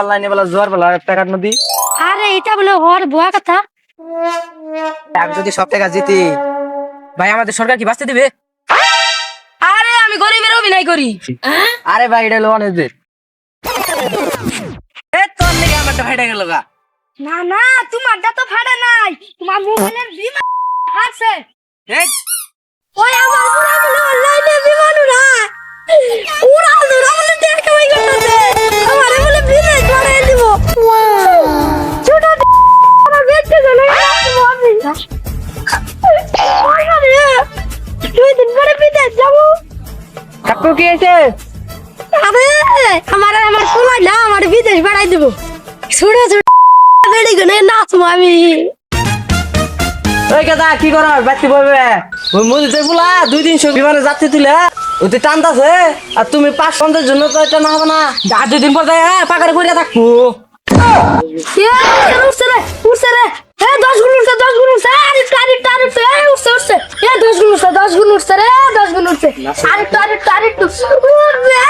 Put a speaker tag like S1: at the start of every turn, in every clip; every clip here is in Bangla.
S1: অনলাইনে বলা জোয়ার বলা টাকা নদী।
S2: আরে এটা বলে ওর বুয়া কথা।
S1: আমি যদি সব টাকা জিতি ভাই আমাদের সরকার কি বাঁচতে দিবে?
S2: আরে আমি গরিবের অভিনয় করি।
S1: আরে ভাই এটা হলো অনেকদের। এ তোর লেগে আমারটা ভাইটা গেল গা।
S2: না না তোমারটা তো ফাটে নাই। তোমার মোবাইলের বিমান আছে। ওই আমার পুরা অনলাইনে বিমান উড়া উড়া
S1: কি আছে
S2: আরে আমার আমার না আমার বিদেশ বাড়াই দিব। ছোট ছোট বেড়ি গনে নাচবো আমি।
S1: ওই কথা কি করার বলবে ওই বলা দুই বিমানে যাত্রী তুলে ওতে টানতাছে আর তুমি পাঁচ পঞ্চাশ জন্য তো এটা না হবে না। আর দুই দিন পর যাই হ্যাঁ পাকারে পড়ে থাকব।
S2: উঠছে রে, উঠছে রে। এ, দশ গুণ উঠছে, দশ গুণ উঠছে। উঠছে, দশ গুণ উঠছে, দশ গুণ উঠছে রে, উঠছে। আরেকটু, আরেকটু, আরেকটু। উঠবে।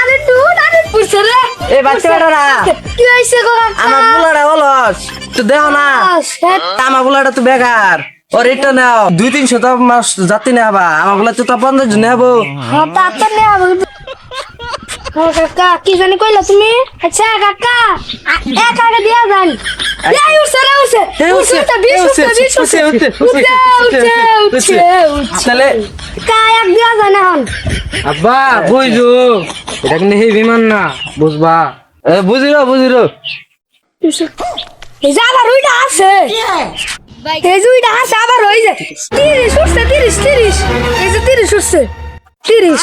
S2: আরেকটু, আরেকটু পুষে রে।
S1: এ বাচ্চা বেটারা
S2: কি হইছে গো
S1: আমার বুলাটা অলস তো দেখো না
S2: শ্বেত।
S1: আমার বুলাটা তো বেকার ওর এটা নাও দুই তিনশো তো মাস যাত্রী নেবা আমার বুলা তো তা পঞ্চাশ জন নেব
S2: হ্যাঁ, তা তো হবে। ও কাকা, কি জানি কইলা তুমি? আচ্ছা কাকা এক আগে দিয়া যান
S3: আব্বা বুঝু। এটা কিন্তু সেই বিমান না বুঝবা।
S1: এ, বুঝিরো বুঝিরো।
S2: এই যে আবার ওইটা আছে। এই যে ওইটা আছে আবার ওই যে তিরিশ উঠছে তিরিশ তিরিশ। এই যে তিরিশ উঠছে। তিরিশ।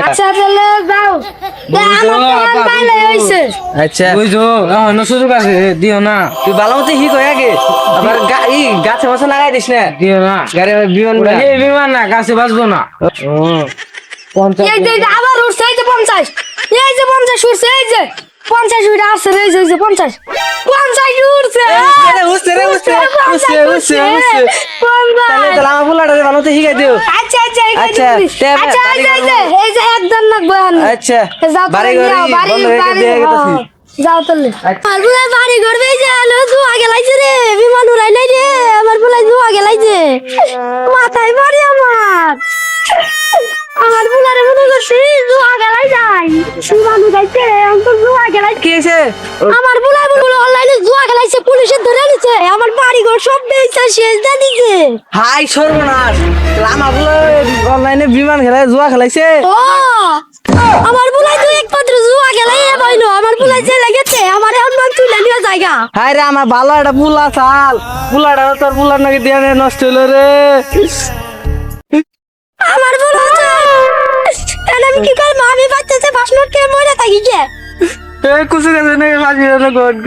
S1: আচ্ছা তাহলে
S2: আচ্ছা।
S3: বুঝু সুযোগ আছে দিও না।
S1: তুই ভালো মতো হিক হয়ে আগে। আবার ই গাছে মাছে লাগাই দিস না।
S3: দিও না।
S1: গাড়ি বিমান
S3: ওটা
S1: উড়া।
S3: সেই বিমান না কাছে বাঁচবো না। পঞ্চাশ
S2: এই যে এই যে আবার উঠছে এই যে পঞ্চাশ। এই যে পঞ্চাশ উঠছে এই যে। পঞ্চাশ উঠে আসছে রে, এই যে পঞ্চাশ। পঞ্চাশ উঠছে।
S1: রে, উঠছে রে, উঠছে, উঠছে, উঠছে, উঠছে।
S2: পঞ্চাশ।
S1: তাহলে তাহলে আমার পোলাটা ভালো মতো হিকাই দিও।
S2: আচ্ছা আচ্ছা এই যে এই যে এই যে এই যে একদম লাগবে এখন
S1: আচ্ছা বাড়ি ঘর বন্ধ হয়ে দিয়ে গেছি
S2: যাও তাহলে। আর বাড়ি ঘর বেই যে আলো জুয়া গেলাইছে রে বিমান উড়াই নাই রে আমার বুলাই গেলাইছে। মাথায় বাড়ি আমার। আমার বুলারে মনে করছি জুয়া গেলাই যায় বিমান উড়াইছে অন্তর জুয়া গেলাই
S1: কি হয়েছে?
S2: আমার বুলাই বুলাই অনলাইনে জুয়া গেলাইছে পুলিশে ধরে নিছে। আমার বাড়ি ঘর সব বেইছে শেষ
S1: হাই সর্বনাশ বলে অনলাইনে বিমান খেলায় জুয়া খেলাইছে।
S2: ও আমার বুলাই তো একমাত্র জুয়া গেলাই এ বাইলো আমার বুলাই যে লেগেছে আমার এখন তুলে নিয়ে জায়গা।
S1: হাই রে আমার ভালো একটা পুলা চাল। পুলাটা তোর পুলার নাকি দিয়ে নষ্ট হলো রে
S2: আমার বুলাই তাহলে আমি কি করব আমি বাচ্চাতে মিনিট কে মরে থাকি কে
S1: এ কুসু কাছে নাকি ফাঁসি হলো গড